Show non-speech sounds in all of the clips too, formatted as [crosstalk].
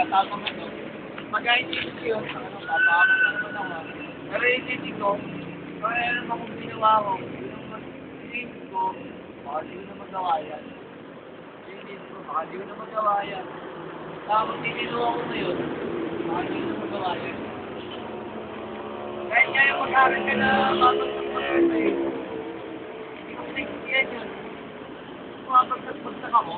Tatama to. Pagka-isip ko yun, ano, tatama na naman ako. Pero isip ko, kung yung isip ko, na magawa yan. Isip ko, na magawa yan. Tapos titinuwa ko ngayon, baka di ko na magawa. Hindi ko pinagsiyan yun. Kung mapagpagpag ako,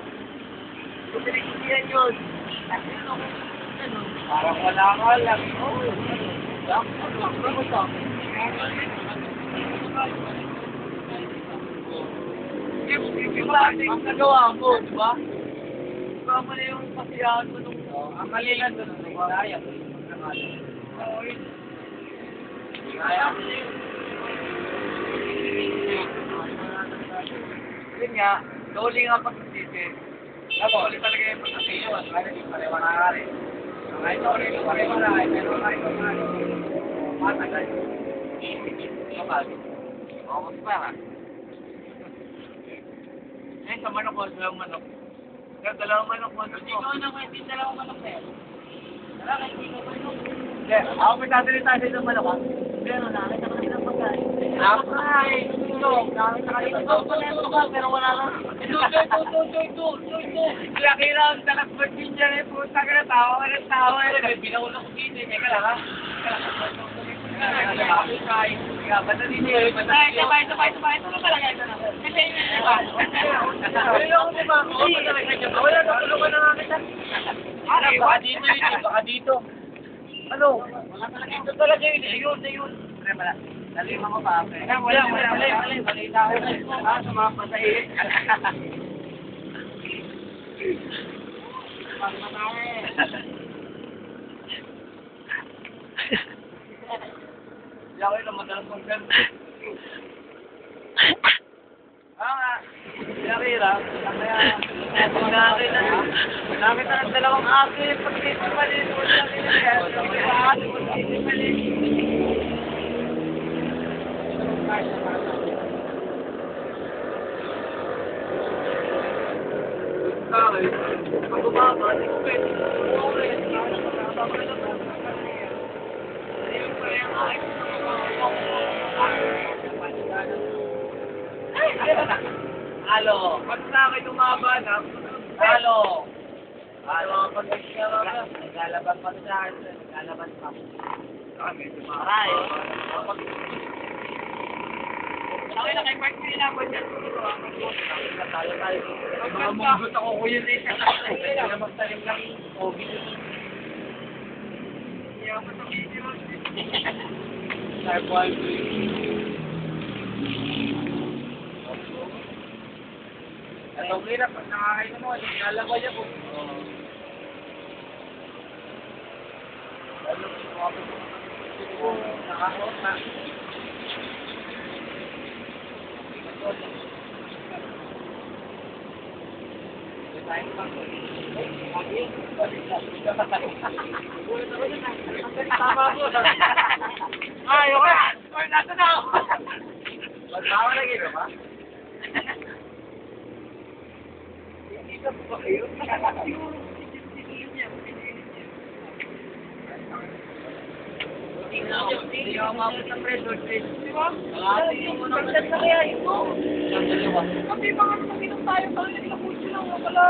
parang wala ka ano sa akin? Yung, yung klase yung nagawa mo, di ba? Iba mo na yung kasiyahan mo nung... Ang mali lang doon, ang kaya mo yung yun. Kaya mo na yun. Nga, doli nga pagsisisi. Ako, doli talaga yung Kaya di parewa na nga rin. Kahit doli yung parewa na rin, pero kahit pa nga rin. Matagal. Kapag. Mas para. Eh, sa manok ko, dalawang manok. Kaya dalawang manok. Hindi ko na dalawang manok na yan. Hindi ko manok. Hindi, ako may tatalita sa isang manok ha. Hindi, ano, nakita ko ng pagkain. Ako yung pero wala lang. Laki lang, takas Virginia rin, puta ka na, tawa ka na, tawa na. Dito, dito na. Yung iba. Pero ako diba? Na, na dito baka dito. Ano? Wala talaga. Ito talaga yun, ayun, ayun. Pre, wala. Nalima ko pa, pre. Wala, wala, wala, wala. Balita ko. Ah. Pagmatay. Hindi ako yung madalas mong ganito. Ah, nga. Kaya, kaya nakita ng dalawang aso yung pagtitipalit mo sa kanya. Dalawang aso yung pagtitipalit. Bakit? Pag umaba, di ko pwede. Okay. Ayun pa yung ayos ng mga Halo. Pag sa akin umaba na, halo. Halo. Pag naglalaban pa sa akin, naglalaban pa. Ah, medyo maray. Okay na kay Mark Pinaban yan. Natalo tayo. Mamunggot ako ko yun eh. Kaya na magtalim lang yung COVID. Hindi ako sa video. Type 1. Ang hirap, pag nakakain mo, lalabay ako. Lalo, kung nakakaot na. Tama po. [laughs] Ay, okay. Ay, nasa na ako. Ba? Dito po kayo. Hindi ako mabot ng pressure stage. Di ba? Hindi mo naman. na kaya ito. Kasi mga nakinom tayo sa kanila po sila. Wala.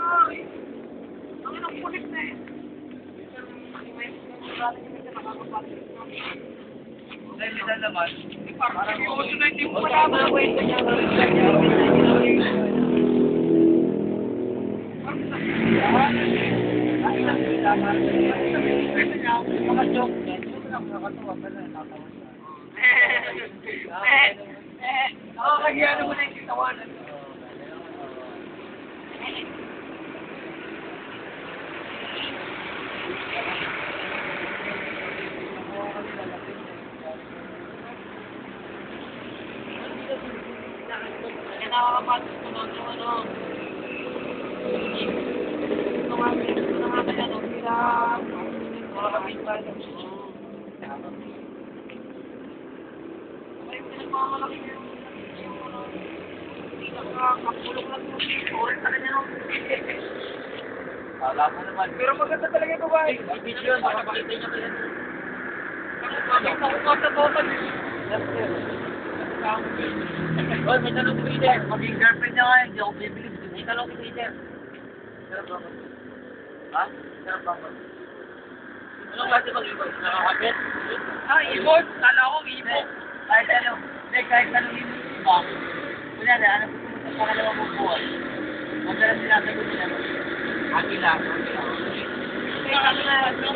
Ay. Ang inang pulis na eh. Dahil nila naman, parang seryoso na hindi mo malaman. Mga joke na, joke lang nakakatawa pa na nakatawa siya. Eh, eh, nakakahiyan mo na yung kitawanan. Nakakapasok ko yung ano. Nga, ito na Wala mo naman. Pero maganda talaga yung babae. Ibig yun, baka pakita niya. Nakita ko pa sa total. Oy, may tanong si Peter. Maging girlfriend niya ngayon, hindi ako bibili. May tanong si Peter. Sarap ba ako? Ha? Sarap ba? Anong klase mag-ibon? Nakakabit? Ah, ibon? Kala ko ibon. Kahit ano, kahit anong ibon. Kunyari, ano gusto mo sa pangalawang mong buhay? Madalas sinasagot nila. Agila. Agila. Kaya ano na, ano?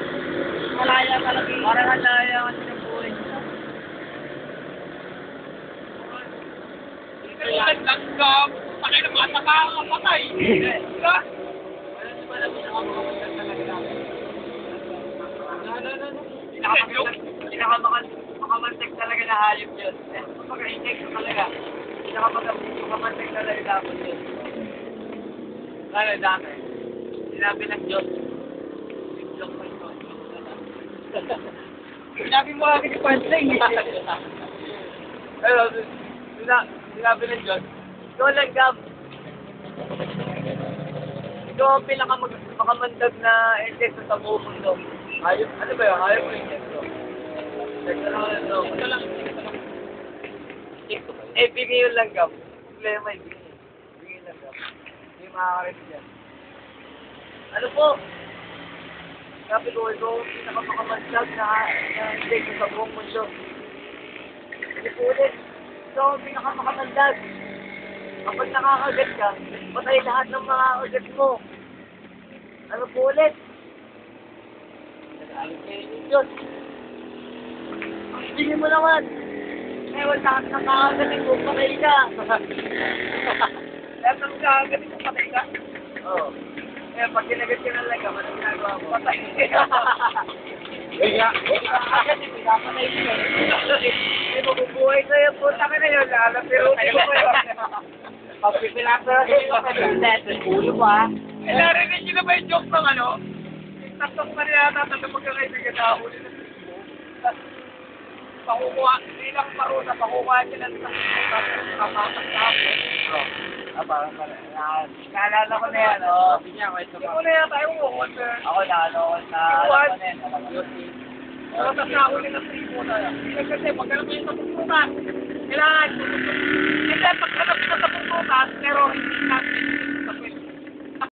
Malaya talaga. Parang malaya kasi ng buhay nila. Tulad lang ka, patay na mga tama ang patay. Diba? Pinakamantek talaga na hayop yun. Pagka-index ko talaga. Pinakamantek talaga dapat yun. Ano, dami. Sinabi ng Diyos. Joke pa ito. Sinabi mo agad yung pansing. Pero, sina- sinabi ng Diyos, ikaw lang, Gab. Ikaw ang pinakamandag na index sa buong mundo. Ayop, ano ba yun? Ayop mo yung index ko. Teka lang, ano, ito lang. Eh, bigay yun lang, Gab. Problema, ibigay. Bigay lang, Gab. Hindi makakarit yan. Ano po? Sabi ko, ito ang pinakamandag na na index sa buong mundo. Hindi po ulit. Ito ang pinakamamandag. Kapag nakakagat ka, patay lahat ng mga ugat mo. Ano po ulit? Nagalit kayo ni Diyos. Sige mo naman. Eh, wala ka nang kakagatin mo, patay ka. [laughs] Lahat ng kakagatin mo, patay ka? Oo. Eh, pag kinagat ka ng laga, ano ginagawa mo? Patay. Kaya, kasi pinapatay mo. Hindi mo bubuhay sa'yo, puta ka na yun, alam, [laughs] pero hindi mo kayo. Pag pinapatay mo, patay mo, ulo pa. Eh, narinig niyo na ba yung joke ng ano? Taktok pa nila tatanong magkakaibigan na huli na Pakukuha, hindi lang maruna, pakukuha sila ng kapakas na ako. Oh. Ah, parang pala. Ah, Naalala ko na yan, oh. Hindi mo na yan tayo mo, Ako na, ano, na, ano na yan, alam ko. Pero tapos nahuli ng tribo na yan. Kasi pag alam mo yung napupunan, kailangan. Kasi pag alam mo sa napupunan, pero hindi natin